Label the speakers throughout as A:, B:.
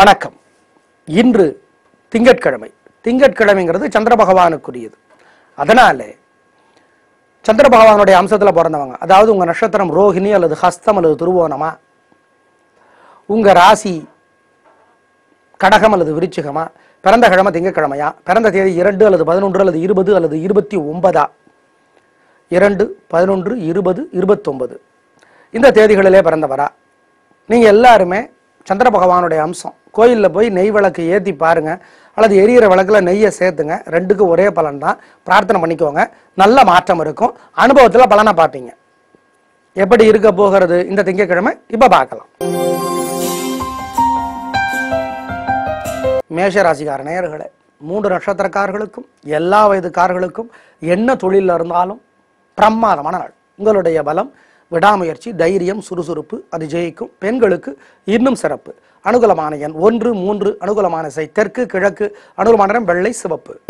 A: வணக்கம். இன்று திங்கட்கிழமை. திங்கட்கிழமைங்கிறது சந்திர பகவானுக்குரியது அதனாலே சந்திர பகவானுடைய அம்சத்தில் பிறந்தவங்க. அதாவது உங்கள் நட்சத்திரம் ரோஹிணி அல்லது ஹஸ்தம் அல்லது துருவோணமா? உங்கள் ராசி கடகம் அல்லது விருச்சிகமா? பிறந்த கிழமை திங்கட்கிழமையா? பிறந்த தேதி இரண்டு அல்லது பதினொன்று அல்லது இருபது அல்லது இருபத்தி ஒன்பதா? இரண்டு பதினொன்று இருபது இருபத்தொன்பது. இந்த தேதிகளிலே பிறந்தவரா? நீங்கள் எல்லாருமே சந்திர பகவானுடைய அம்சம். கோயில்ல போய் நெய் விளக்கு ஏத்தி பாருங்க. அல்லது எரியிற விளக்குல நெய்யை சேர்த்துங்க. ரெண்டுக்கும் ஒரே பலன் தான் பிரார்த்தனை பண்ணிக்கோங்க. நல்ல மாற்றம் இருக்கும். அனுபவத்துல பலனை பார்ப்பீங்க. எப்படி இருக்க போகிறது இந்த திங்கட்கிழமை? இப்போ பார்க்கலாம். மேஷராசிக்கார நேயர்களே மூன்று நட்சத்திரக்காரர்களுக்கும் எல்லா வயதுக்காரர்களுக்கும் என்ன தொழிலில் இருந்தாலும் பிரமாதமான நாள். உங்களுடைய பலம் விடாமுயற்சி தைரியம் சுறுசுறுப்பு அது ஜெயிக்கும். பெண்களுக்கு இன்னும் சிறப்பு. அனுகூலமான எண் ஒன்று மூன்று அனுகூலமான இசை தெற்கு கிழக்கு அனுகூலமான நிறம் வெள்ளை சிவப்பு.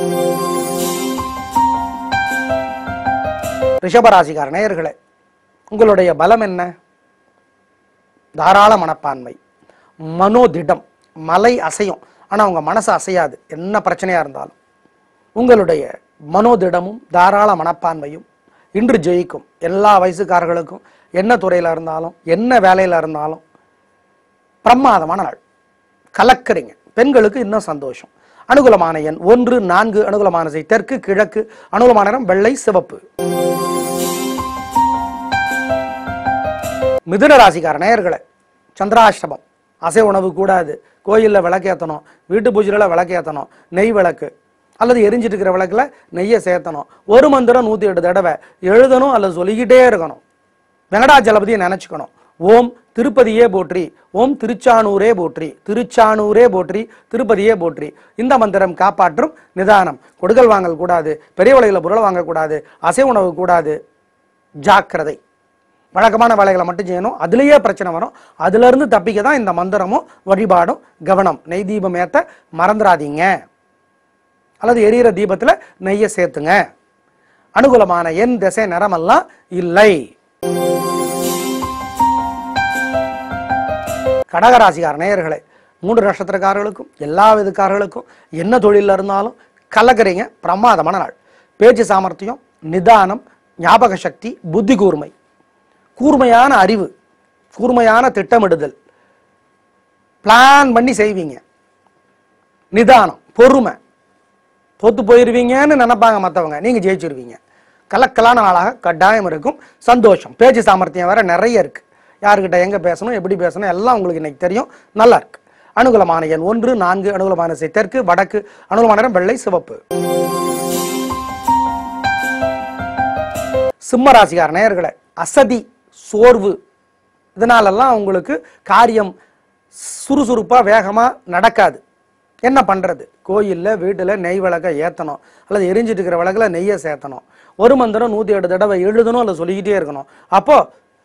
A: ரிஷபராசிகார நேயர்களே உங்களுடைய பலம் என்ன? தாராள மனப்பான்மை. மனோதிடம் மலை அசையும். ஆனால் உங்கள் மனசு அசையாது. என்ன பிரச்சனையாக இருந்தாலும். உங்களுடைய மனோதிடமும் தாராள மனப்பான்மையும் இன்று ஜெயிக்கும் எல்லா வயசுக்காரர்களுக்கும் என்ன துறையில் இருந்தாலும் என்ன வேலையில் இருந்தாலும் பிரமாதமான நாள். கலக்கறிங்க பெண்களுக்கு இன்னும் சந்தோஷம். அனுகூலமான எண் ஒன்று நான்கு அனுகூலமான செய் தெற்கு கிழக்கு அனுகூலமான நிறம் வெள்ளை சிவப்பு. மிதுன ராசிக்கார நேயர்களை சந்திராஷ்டமம். அசை உணவு கூடாது. கோயிலில் விளக்கேற்றணும் வீட்டு பூஜையில் விளக்கேற்றணும் நெய் விளக்கு. அல்லது எரிஞ்சிட்டு இருக்கிற விளக்கில் நெய்யை சேர்த்தணும். ஒரு மந்திரம் நூற்றி எட்டு தடவை. எழுதணும் அல்லது சொல்லிக்கிட்டே இருக்கணும். வெங்கடாஜலபதியை நினச்சிக்கணும். ஓம் திருப்பதியே போற்றி. ஓம் திருச்சானூரே போற்றி. திருச்சானூரே போற்றி. திருப்பதியே போற்றி. இந்த மந்திரம் காப்பாற்றும் நிதானம். கொடுக்கல் வாங்கல் கூடாது. பெரிய வலையில் பொருள் வாங்கக்கூடாது அசை உணவு கூடாது. ஜாக்கிரதை. வழக்கமான வேலைகளை மட்டும் செய்யணும். அதுலேயே பிரச்சனை வரும். அதுலேருந்து தப்பிக்க தான் இந்த மந்திரமும் வழிபாடும் கவனம். நெய் தீபம் ஏத்த மறந்துடாதீங்க அல்லது எரியிற தீபத்துல நெய்யை சேர்த்துங்க. அனுகூலமான என் திசை நிறமெல்லாம் இல்லை. கடகராசிக்கார நேயர்களே மூன்று நட்சத்திரக்காரர்களுக்கும் எல்லா விதக்காரர்களுக்கும் என்ன தொழிலில் இருந்தாலும் கலக்கிறீங்க பிரமாதமான நாள். பேச்சு சாமர்த்தியம் நிதானம் ஞாபக சக்தி புத்தி கூர்மை. கூர்மையான அறிவு கூர்மையான திட்டமிடுதல். பிளான் பண்ணி செய்வீங்க. நிதானம் பொறுமை. தோத்து போயிருவீங்கன்னு நினைப்பாங்க மற்றவங்க நீங்கள் ஜெயிச்சிருவீங்க. கலக்கலான ஆளாக கட்டாயம் இருக்கும். சந்தோஷம். பேச்சு சாமர்த்தியம் வேறு நிறைய இருக்குது யாருக்கிட்ட எங்கே பேசணும் எப்படி பேசணும் எல்லாம் உங்களுக்கு இன்னைக்கு தெரியும். நல்லா இருக்கு. அனுகூலமான எண் ஒன்று நான்கு அனுகூலமான இசை தெற்கு வடக்கு அனுகூலமான வெள்ளை சிவப்பு. சிம்ம ராசிக்கார நேயர்களை அசதி சோர்வு இதனாலெல்லாம் உங்களுக்கு காரியம் சுறுசுறுப்பாக வேகமாக நடக்காது. என்ன பண்றது? கோயில்ல வீட்டில் நெய் விளக்கை ஏற்றணும் அல்லது எரிஞ்சிட்டு இருக்கிற விளக்குல நெய்யை சேர்த்தணும். ஒரு மந்திரம் நூற்றி எட்டு தடவை எழுதணும் அல்லது சொல்லிக்கிட்டே இருக்கணும். அப்போ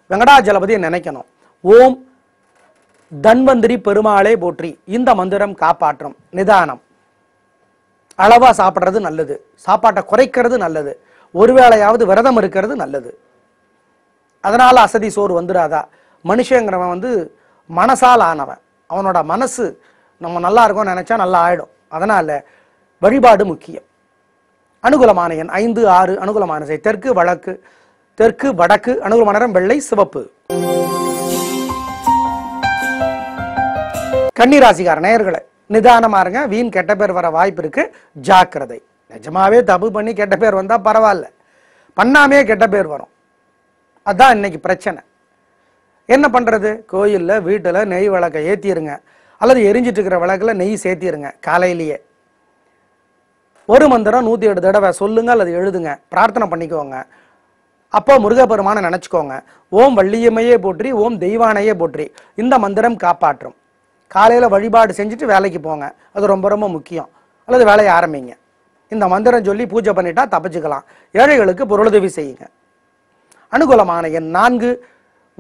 A: வெங்கடாஜலபதியை நினைக்கணும். ஓம் தன்வந்திரி பெருமாளே போற்றி. இந்த மந்திரம் காப்பாற்றும். நிதானம். அளவா சாப்பிட்றது நல்லது. சாப்பாட்டை குறைக்கிறது நல்லது. ஒருவேளையாவது விரதம் இருக்கிறது நல்லது. அதனால் அசதி சோறு வந்துடாதா மனுஷங்கிறவன் வந்து மனசால் ஆனவன். அவனோட மனசு நம்ம நல்லா இருக்கோம்னு நினைச்சா நல்லா ஆயிடும் அதனால வழிபாடு முக்கியம். அனுகூலமான எண் ஐந்து ஆறு அனுகூலமான இசை தெற்கு வழக்கு தெற்கு வடக்கு அனுகூலமான நிறம் வெள்ளை சிவப்பு. கன்னிராசிக்கார நேயர்களை நிதானமா இருங்க. வீண் கெட்ட பேர் வர வாய்ப்பு இருக்கு. ஜாக்கிரதை. நிஜமாவே தப்பு பண்ணி கெட்ட பேர் வந்தா பரவாயில்ல. பண்ணாமே கெட்ட பேர் வரும். அதான் இன்னைக்கு பிரச்சனை. என்ன பண்றது? கோயில்ல வீட்டுல நெய் விளக்கை ஏத்திருங்க. அல்லது எரிஞ்சிட்டு இருக்கிற விளக்குல நெய் சேர்த்திருங்க காலையிலேயே. ஒரு மந்திரம் நூற்றி எட்டு தடவை சொல்லுங்க அல்லது எழுதுங்க பிரார்த்தனை பண்ணிக்கோங்க. அப்போ முருகப்பெருமானை நினச்சிக்கோங்க ஓம் வள்ளியம்மையே போற்றி ஓம் தெய்வானையே போற்றி இந்த மந்திரம் காப்பாற்றும். காலையில் வழிபாடு செஞ்சுட்டு வேலைக்கு போங்க அது ரொம்ப ரொம்ப முக்கியம். அல்லது வேலையை ஆரம்பிங்க. இந்த மந்திரம் சொல்லி பூஜை பண்ணிட்டா தப்பிச்சுக்கலாம். ஏழைகளுக்கு பொருளுதவி செய்யுங்க. அனுகூலமான எண் நான்கு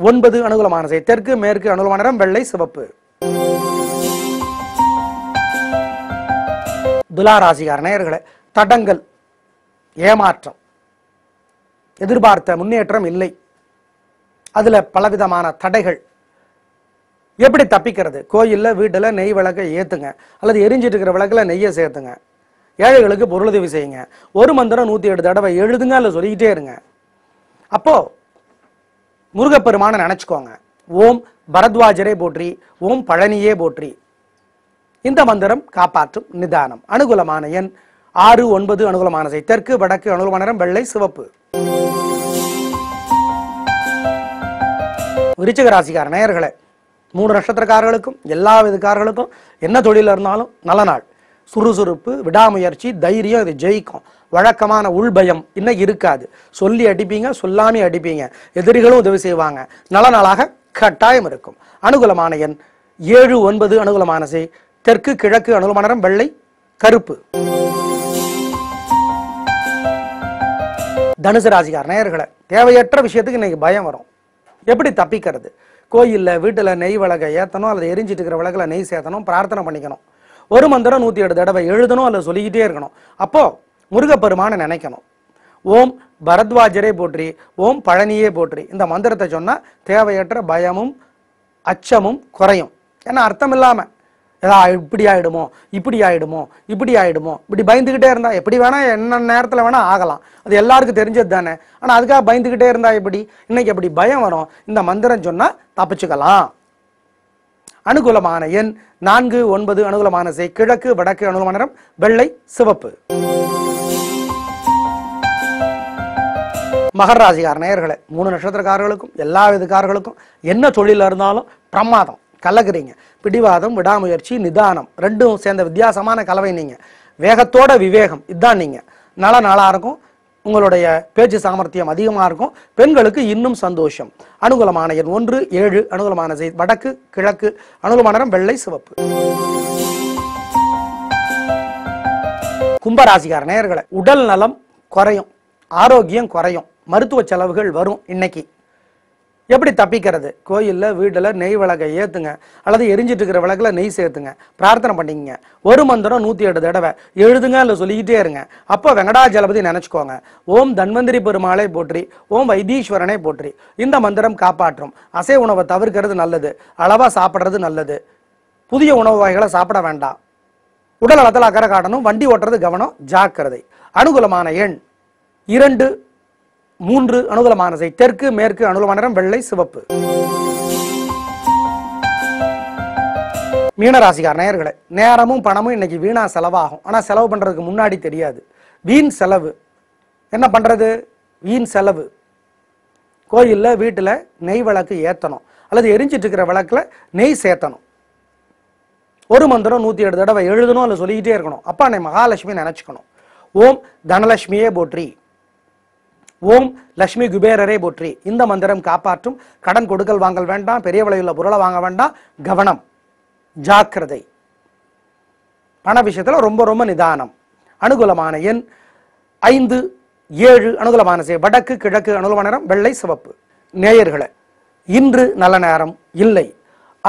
A: ஒன்பது அனுகூலமான செய் தெற்கு மேற்கு அனுகூலமான வெள்ளை சிவப்பு. துலாராசிகார நேயர்களே தடங்கள் ஏமாற்றம் எதிர்பார்த்த முன்னேற்றம் இல்லை. அதுல பலவிதமான தடைகள். எப்படி தப்பிக்கிறது? கோயிலில் வீட்டில் நெய் விளக்கை ஏற்றுங்க அல்லது எரிஞ்சிட்டு இருக்கிற விளக்கில் நெய்யை சேர்த்துங்க. ஏழைகளுக்கு பொருளுதவி செய்யுங்க. ஒரு மந்திரம் நூற்றி எட்டு தடவை எழுதுங்க இல்லை சொல்லிக்கிட்டே இருங்க. அப்போ முருகப்பெருமானை நினச்சிக்கோங்க. ஓம் பரத்வாஜரே போற்றி ஓம் பழனியே போற்றி. இந்த மந்திரம் காப்பாற்றும் நிதானம். அனுகூலமான எண் ஆறு ஒன்பது அனுகூலமான செய் தெற்கு வடக்கு அனுகூலமான நிறம் வெள்ளை சிவப்பு. விருச்சிக ராசிக்கார நேயர்களே மூணு நட்சத்திரக்காரர்களுக்கும் எல்லா விதக்காரர்களுக்கும் என்ன தொழில் இருந்தாலும் நல்ல நாள். சுறுசுறுப்பு விடாமுயற்சி தைரியம் இது ஜெயிக்கும். வழக்கமான உள்பயம் இன்னும் இருக்காது. சொல்லி அடிப்பீங்க சொல்லாமே அடிப்பீங்க. எதிரிகளும் உதவி செய்வாங்க. நல்ல நாளாக கட்டாயம் இருக்கும். அனுகூலமான எண் ஏழு ஒன்பது அனுகூலமான செய் தெற்கு கிழக்கு அனுகூலமான வெள்ளை கருப்பு. தனுசு ராசிகார் நேயர்களை தேவையற்ற விஷயத்துக்கு இன்னைக்கு பயம் வரும். எப்படி தப்பிக்கிறது? கோயிலில் வீட்டில் நெய் விளக்கை ஏற்றணும் அல்லது எரிஞ்சிட்டு இருக்கிற விளக்கில் நெய் சேர்த்தணும் பிரார்த்தனை பண்ணிக்கணும். ஒரு மந்திரம் நூற்றி எட்டு தடவை எழுதணும் அல்லது சொல்லிக்கிட்டே இருக்கணும். அப்போது முருகப்பெருமானை நினைக்கணும். ஓம் பரத்வாஜரே போற்றி ஓம் பழனியே போற்றி. இந்த மந்திரத்தை சொன்னால் தேவையற்ற பயமும் அச்சமும் குறையும். ஏன்னா அர்த்தம் இல்லாமல் ஏதா இப்படி ஆகிடுமோ இப்படி ஆகிடுமோ இப்படி ஆகிடுமோ இப்படி பயந்துக்கிட்டே இருந்தால் எப்படி வேணால் என்ன நேரத்தில் வேணால் ஆகலாம். அது எல்லாருக்கும் தெரிஞ்சது தானே. ஆனால் அதுக்காக பயந்துக்கிட்டே இருந்தா எப்படி? இன்னைக்கு எப்படி பயம் வரும். இந்த மந்திரம் சொன்னால் தப்பிச்சுக்கலாம். அனுகூலமான எண் நான்கு ஒன்பது அனுகூலமான செய் கிழக்கு வடக்கு அனுகூலமான நிறம் வெள்ளை சிவப்பு. மகர ராசிக்கார நேயர்களே மூணு நட்சத்திரக்காரர்களுக்கும் எல்லா விதக்காரர்களுக்கும் என்ன தொழில் இருந்தாலும் பிரமாதம். கலகுறீங்க. பிடிவாதம் விடாமுயற்சி நிதானம் ரெண்டும் சேர்ந்த வித்தியாசமான கலவை நீங்க. வேகத்தோட விவேகம் இதுதான் நீங்க. நல்ல நாளா இருக்கும். உங்களுடைய பேச்சு சாமர்த்தியம் அதிகமாக இருக்கும். பெண்களுக்கு இன்னும் சந்தோஷம். அனுகூலமான எண் ஒன்று ஏழு அனுகூலமான செய்தி வடக்கு கிழக்கு அனுகூலமான நிறம் வெள்ளை சிவப்பு. கும்பராசிக்கார நேர்களை உடல் நலம் குறையும் ஆரோக்கியம் குறையும் மருத்துவ செலவுகள் வரும் இன்னைக்கு. எப்படி தப்பிக்கிறது? கோயிலில் வீட்டில் நெய் விளக்கை ஏற்றுங்க அல்லது எரிஞ்சிட்டு இருக்கிற விளக்கில் நெய் சேர்த்துங்க. பிரார்த்தனை பண்ணிக்கங்க. ஒரு மந்திரம் நூற்றி எட்டு தடவை. எழுதுங்க இல்லை சொல்லிக்கிட்டே இருங்க. அப்போ வெங்கடாஜலபதி நினச்சிக்கோங்க. ஓம் தன்வந்திரி பெருமாளை போற்றி. ஓம் வைத்தீஸ்வரனை போற்றி. இந்த மந்திரம் காப்பாற்றும். அசை உணவை தவிர்க்கிறது நல்லது. அளவாக சாப்பிட்றது நல்லது. புதிய உணவு வகைகளை சாப்பிட வேண்டாம். உடல் நலத்தில் அக்கறை காட்டணும். வண்டி ஓட்டுறது கவனம். ஜாக்கிரதை. அனுகூலமான எண் இரண்டு மூன்று அனுகூலமான செய் தெற்கு மேற்கு அனுகூலமான நிறம் வெள்ளை சிவப்பு. மீனராசிக்கார நேயர்களே நேரமும் பணமும் இன்னைக்கு வீணா செலவாகும். ஆனால் செலவு பண்றதுக்கு முன்னாடி தெரியாது. வீண் செலவு. என்ன பண்றது? வீண் செலவு. கோயிலில் வீட்டில் நெய் விளக்கு ஏற்றணும் அல்லது எரிஞ்சிட்டு இருக்கிற விளக்கில் நெய் சேர்த்தணும். ஒரு மந்திரம் நூற்றி ஏழு தடவை எழுதணும் அல்ல சொல்லிக்கிட்டே இருக்கணும். அப்பா அன்னை மகாலட்சுமி நினச்சிக்கணும். ஓம் தனலட்சுமியே போற்றி. ஓம் லட்சுமி குபேரரே போற்றி. இந்த மந்திரம் காப்பாற்றும் கடன் கொடுக்கல் வாங்கல் வேண்டாம் பெரிய விலையுள்ள பொருளை வாங்க வேண்டாம் கவனம் ஜாக்கிரதை. பண விஷயத்தில் ரொம்ப ரொம்ப நிதானம். அனுகூலமான எண் ஐந்து ஏழு அனுகூலமான செய். வடக்கு கிழக்கு அனுகூலமான நேரம் வெள்ளை சிவப்பு. நேயர்களை இன்று நல்ல நேரம் இல்லை.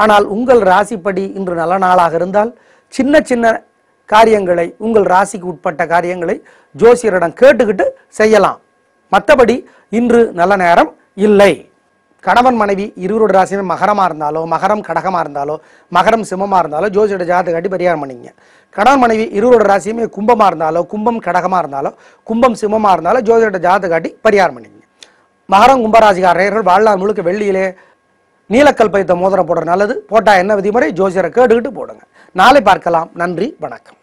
A: ஆனால் உங்கள் ராசிப்படி இன்று நல்ல நாளாக இருந்தால் சின்ன சின்ன காரியங்களை உங்கள் ராசிக்கு உட்பட்ட காரியங்களை ஜோசியரிடம் கேட்டுக்கிட்டு செய்யலாம். மற்றபடி இன்று நல்ல நேரம் இல்லை. கணவன் மனைவி இருவரோட ராசியுமே மகரமாக இருந்தாலோ மகரம் கடகமாக இருந்தாலோ மகரம் சிம்மமாக இருந்தாலோ ஜோசியோட ஜாதக காட்டி பரிகாரம் பண்ணிங்க கணவன் மனைவி இருவரோட ராசியுமே கும்பமாக இருந்தாலோ கும்பம் கடகமாக இருந்தாலோ கும்பம் சிம்மமாக இருந்தாலோ ஜோசியோட ஜாதக காட்டி பரிகாரம் பண்ணிங்க மகரம் கும்பராசிக்காரர்கள் வாழ்நாள் முழுக்க வெள்ளியிலே நீலக்கல் பைத்த மோதிரம் போடுற நல்லது. போட்டால் என்ன விதிமுறை? ஜோசியரை கேட்டுக்கிட்டு போடுங்க. நாளை பார்க்கலாம். நன்றி வணக்கம்.